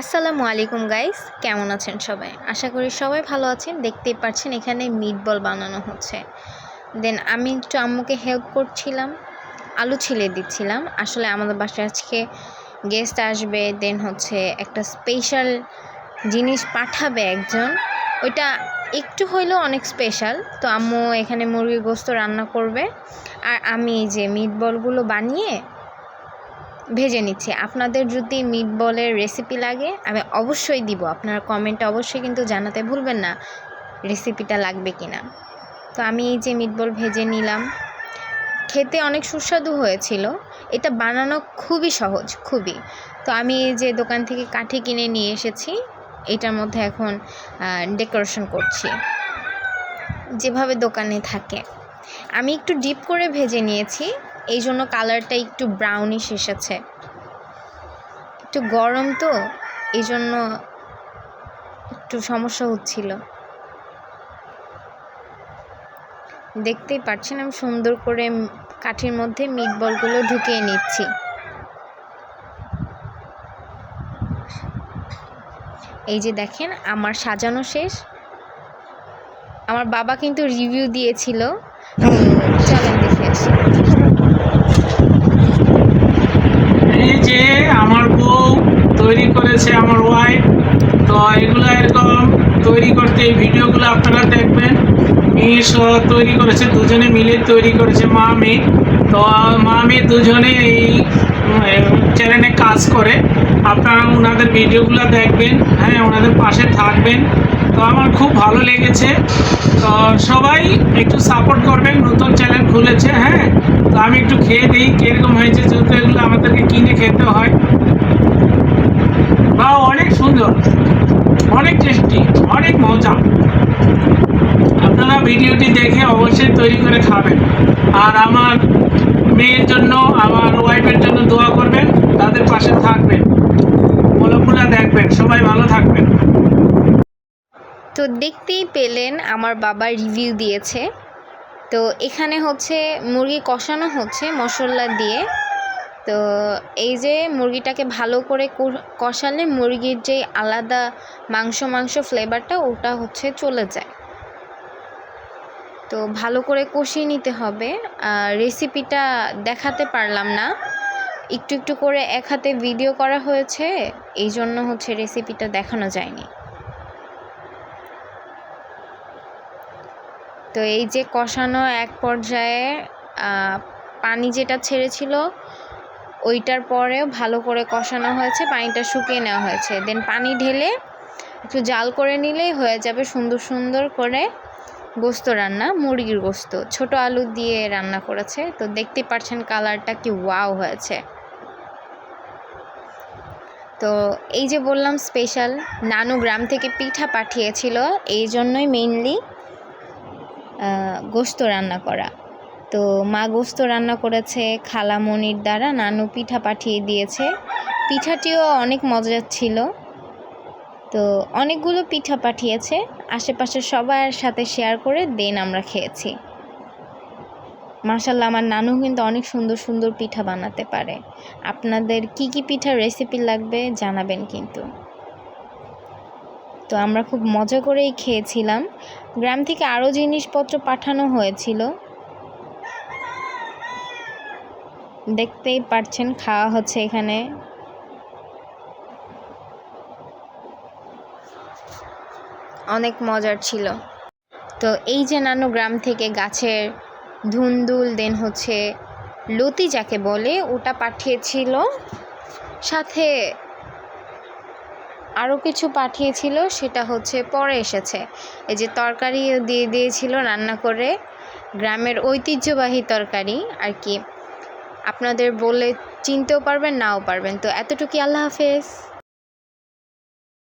আসসালামু আলাইকুম গাইস কেমন আছেন সবাই? আশা করি সবাই ভালো আছেন। দেখতেই পাচ্ছেন এখানে মিট বল বানানো হচ্ছে। দেন আমি একটু আম্মুকে হেল্প করছিলাম। আলু ছিলে দিচ্ছিলাম। আসলে আমাদের বাসায় আজকে গেস্ট আসবে। দেন হচ্ছে একটা স্পেশাল জিনিস পাঠাবে একজন। ওইটা একটু হইলেও অনেক স্পেশাল তো আম্মু এখানে মুরগির গোস্ত রান্না করবে। আর আমি এই যে মিট বলগুলো বানিয়ে ভেজে নিচ্ছি। আপনাদের যদি মিট বলের রেসিপি লাগে, আমি অবশ্যই দিব। আপনার কমেন্টে অবশ্যই কিন্তু জানাতে ভুলবেন না রেসিপিটা লাগবে কি না তো আমি এই যে মিট বল ভেজে নিলাম। খেতে অনেক সুস্বাদু হয়েছিল। এটা বানানো খুবই সহজ, খুবই। তো আমি এই যে দোকান থেকে কাঠি কিনে নিয়ে এসেছি। এটার মধ্যে এখন ডেকোরেশন করছি। যেভাবে দোকানে থাকে। আমি একটু ডিপ করে ভেজে নিয়েছি। এই জন্য কালারটা একটু ব্রাউনিশ এসেছে। একটু গরম তো এই জন্য একটু সমস্যা হচ্ছিল। দেখতেই পাচ্ছেন আমি সুন্দর করে কাঠির মধ্যে মিট বলগুলো ঢুকিয়ে নিচ্ছি। এই যে দেখেন, আমার সাজানো শেষ। আমার বাবা কিন্তু রিভিউ দিয়েছিল। চলেন দেখে আসি এই যে আমার বউ তৈরি করেছে আমার ওয়াইফ তো এগুলো এরকম তৈরি করতে এই ভিডিওগুলো আপনারা দেখবেন। মেয়ে সহ তৈরি করেছে, দুজনে মিলে তৈরি করেছে, মা, মেয়ে। তো মা, মেয়ে দুজনে এই চ্যানেলে কাজ করে। আপনারা ওনাদের ভিডিওগুলো দেখবেন হ্যাঁ ওনাদের পাশে থাকবেন। তো, আমার খুব ভালো লেগেছে। তো, সবাই একটু সাপোর্ট করবেন, নতুন চ্যানেল খুলেছে হ্যাঁ। তো, আমি একটু খেয়ে দিই, কীরকম হয়েছে, যেহেতু এগুলো আমাদেরকে কিনে খেতে হয় বা অনেক সুন্দর অনেক টেস্টি অনেক মজা আপনারা ভিডিওটি দেখে অবশ্যই তৈরি করে খাবেন। আর আমার মেয়ের জন্য, আমার ওয়াইফের জন্য দোয়া করবেন, তাদের পাশে থাকবেন। বলগুলা দেখবেন, সবাই ভালো থাকবেন। তো দেখতেই পেলেন আমার বাবা রিভিউ দিয়েছে। তো এখানে হচ্ছে মুরগি কষানো হচ্ছে মশলা দিয়ে। তো এই যে মুরগিটাকে ভালো করে কষালে মুরগির যে আলাদা মাংস মাংস ফ্লেভারটা ওটা হচ্ছে চলে যায়। তো ভালো করে কষিয়ে নিতে হবে। রেসিপিটা দেখাতে পারলাম না। একটু একটু করে এক হাতে ভিডিও করা হয়েছে, এই জন্য হচ্ছে রেসিপিটা দেখানো যায়নি। তো এই যে কষানো এক পর্যায়ে পানি যেটা ছেড়েছিল, ওইটার পরেও ভালো করে কষানো হয়েছে, পানিটা শুকিয়ে নেওয়া হয়েছে। দেন পানি ঢেলে একটু জাল করে নিলেই হয়ে যাবে সুন্দর সুন্দর করে গোস্ত রান্না, মুরগির গোস্ত। ছোট আলু দিয়ে রান্না করেছে। তো দেখতে পাচ্ছেন কালারটা কি ওয়াও হয়েছে। তো এই যে বললাম স্পেশাল নানু গ্রাম থেকে পিঠা পাঠিয়েছিল। এই জন্যই মেইনলি গোস্ত রান্না করা। তো মা গোস্ত রান্না করেছে খালামণির দ্বারা। নানু পিঠা পাঠিয়ে দিয়েছে। পিঠাটিও অনেক মজার ছিল। তো অনেকগুলো পিঠা পাঠিয়েছে। আশেপাশে সবার সাথে শেয়ার করে দেন আমরা খেয়েছি। মাসাল্লাহ আমার নানু কিন্তু অনেক সুন্দর সুন্দর পিঠা বানাতে পারে। আপনাদের কি কি পিঠার রেসিপি লাগবে জানাবেন কিন্তু। তো আমরা খুব মজা করেই খেয়েছিলাম। গ্রাম থেকে আরও জিনিসপত্র পাঠানো হয়েছিল। দেখতেই পারছেন, খাওয়া হচ্ছে এখানে। অনেক মজার ছিল। তো এই যে নানু গ্রাম থেকে গাছের ধুন্দুল, দেন হচ্ছে লতি যাকে বলে, ওটা পাঠিয়েছিল। সাথে আরও কিছু পাঠিয়েছিল, সেটা হচ্ছে পরে এসেছে। এই যে তরকারিও দিয়ে দিয়েছিল রান্না করে, গ্রামের ঐতিহ্যবাহী তরকারি, আর কি। আপনাদের বলে চিনতেও পারবেন, নাও পারবেন। তো এতটুকুই, আল্লাহ হাফেজ।